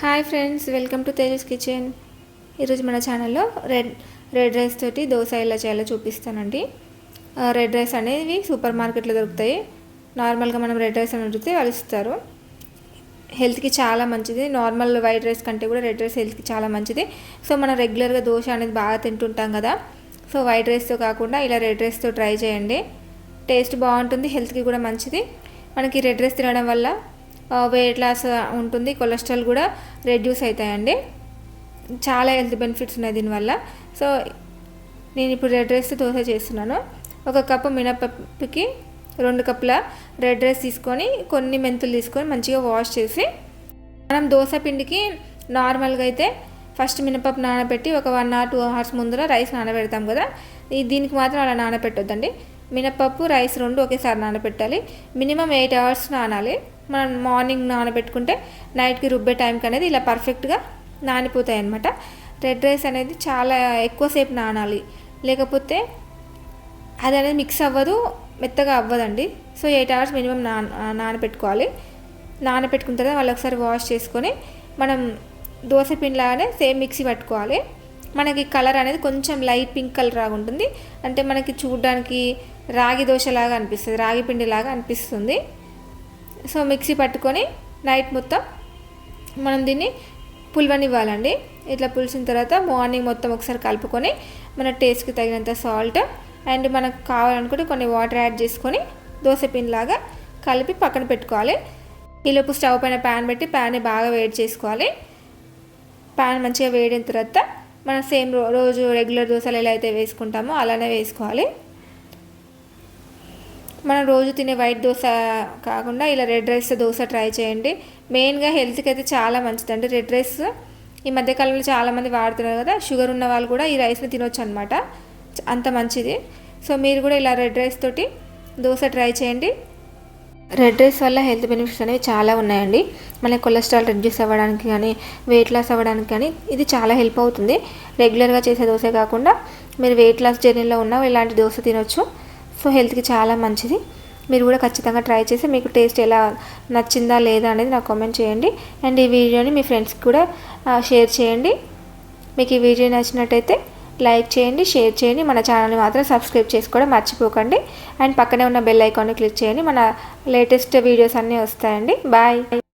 Hi friends welcome to Tejas kitchen. ఈరోజు మన ఛానల్లో రెడ్ రెడ్ రైస్ తోటి దోశ ఎలా చేయాలో చూపిస్తానండి. రెడ్ రైస్ అనేవి సూపర్ మార్కెట్లో దొరుకుతాయి. నార్మల్గా మనం రెడ్ రైస్ అని అడిగితే వాళ్ళు ఇస్తారు. హెల్త్కి చాలా మంచిది. నార్మల్ వైట్ రైస్ కంటే కూడా రెడ్ రైస్ హెల్త్కి చాలా మంచిది. సో మనం రెగ్యులర్గా దోశ అనేది బాగా తింటుంటాం కదా. సో వైట్ రైస్తో కాకుండా ఇలా రెడ్ రైస్తో ట్రై చేయండి. టేస్ట్ బాగుంటుంది హెల్త్కి కూడా మంచిది. మనకి రెడ్ రైస్ తినడం వల్ల వెయిట్ లాస్ ఉంటుంది కొలెస్ట్రాల్ కూడా రెడ్యూస్ అవుతాయండి. చాలా హెల్త్ బెనిఫిట్స్ ఉన్నాయి దీనివల్ల. సో నేను ఇప్పుడు రెడ్ రైస్ దోశ చేస్తున్నాను. ఒక కప్పు మినపప్పుకి రెండు కప్పుల రెడ్ రైస్ తీసుకొని కొన్ని మెంతులు తీసుకొని మంచిగా వాష్ చేసి మనం దోశ పిండికి నార్మల్గా అయితే ఫస్ట్ మినపప్పు నానబెట్టి ఒక వన్ అవర్ టూ అవర్స్ ముందర రైస్ నానబెడతాం కదా. ఈ దీనికి మాత్రం అలా నానబెట్టొద్దండి. మినపప్పు రైస్ రెండు ఒకేసారి నానబెట్టాలి. మినిమం ఎయిట్ అవర్స్ నానాలి. మనం మార్నింగ్ నానబెట్టుకుంటే నైట్కి రుబ్బే టైంకి అనేది ఇలా పర్ఫెక్ట్గా నానిపోతాయి అన్నమాట. రెడ్ రైస్ అనేది చాలా ఎక్కువసేపు నానాలి. లేకపోతే అది అనేది మిక్స్ అవ్వదు మెత్తగా అవ్వదండి. సో ఎయిట్ అవర్స్ మినిమం నాన నానబెట్టుకోవాలి. నానబెట్టుకున్న తర్వాత వాళ్ళు ఒకసారి వాష్ చేసుకొని మనం దోశ పిండిలాగానే సేమ్ మిక్సీ పట్టుకోవాలి. మనకి కలర్ అనేది కొంచెం లైట్ పింక్ కలర్ లాగా ఉంటుంది. అంటే మనకి చూడడానికి రాగి దోశలాగా అనిపిస్తుంది రాగి పిండిలాగా అనిపిస్తుంది. సో మిక్సీ పట్టుకొని నైట్ మొత్తం మనం దీన్ని పులవనివ్వాలండి. ఇట్లా పులిసిన తర్వాత మార్నింగ్ మొత్తం ఒకసారి కలుపుకొని మన టేస్ట్కి తగినంత సాల్ట్ అండ్ మనకు కావాలనుకుంటే కొన్ని వాటర్ యాడ్ చేసుకొని దోశ లాగా కలిపి పక్కన పెట్టుకోవాలి. ఈలోపు స్టవ్ పైన ప్యాన్ పెట్టి ప్యాన్ని బాగా వేడి చేసుకోవాలి. ప్యాన్ మంచిగా వేడిన తర్వాత మనం సేమ్ రోజు రెగ్యులర్ దోశలు ఎలా అయితే వేసుకుంటామో అలానే వేసుకోవాలి. మనం రోజు తినే వైట్ దోశ కాకుండా ఇలా రెడ్ రైస్ దోశ ట్రై చేయండి. మెయిన్గా హెల్త్కి అయితే చాలా మంచిదండి. రెడ్ రైస్ ఈ మధ్యకాలంలో చాలామంది వాడుతున్నారు కదా షుగర్ ఉన్న వాళ్ళు కూడా ఈ రైస్ని తినొచ్చు అనమాట అంత మంచిది. సో మీరు కూడా ఇలా రెడ్ రైస్ తోటి దోశ ట్రై చేయండి. రెడ్ రైస్ వల్ల హెల్త్ బెనిఫిట్స్ అనేవి చాలా ఉన్నాయండి. మన కొలెస్ట్రాల్ రెడ్యూస్ అవ్వడానికి కానీ వెయిట్ లాస్ అవ్వడానికి కానీ ఇది చాలా హెల్ప్ అవుతుంది. రెగ్యులర్గా చేసే దోశ కాకుండా మీరు వెయిట్ లాస్ జర్నీలో ఉన్న ఇలాంటి దోశ తినొచ్చు. సో హెల్త్కి చాలా మంచిది. మీరు కూడా ఖచ్చితంగా ట్రై చేసి మీకు టేస్ట్ ఎలా నచ్చిందా లేదా అనేది నాకు కామెంట్ చేయండి. అండ్ ఈ వీడియోని మీ ఫ్రెండ్స్కి కూడా షేర్ చేయండి. మీకు ఈ వీడియో నచ్చినట్టయితే లైక్ చేయండి షేర్ చేయండి. మన ఛానల్ని మాత్రం సబ్స్క్రైబ్ చేసుకోవడం మర్చిపోకండి. అండ్ పక్కనే ఉన్న బెల్ ఐకాన్ని క్లిక్ చేయండి. మన లేటెస్ట్ వీడియోస్ అన్నీ వస్తాయండి. బాయ్.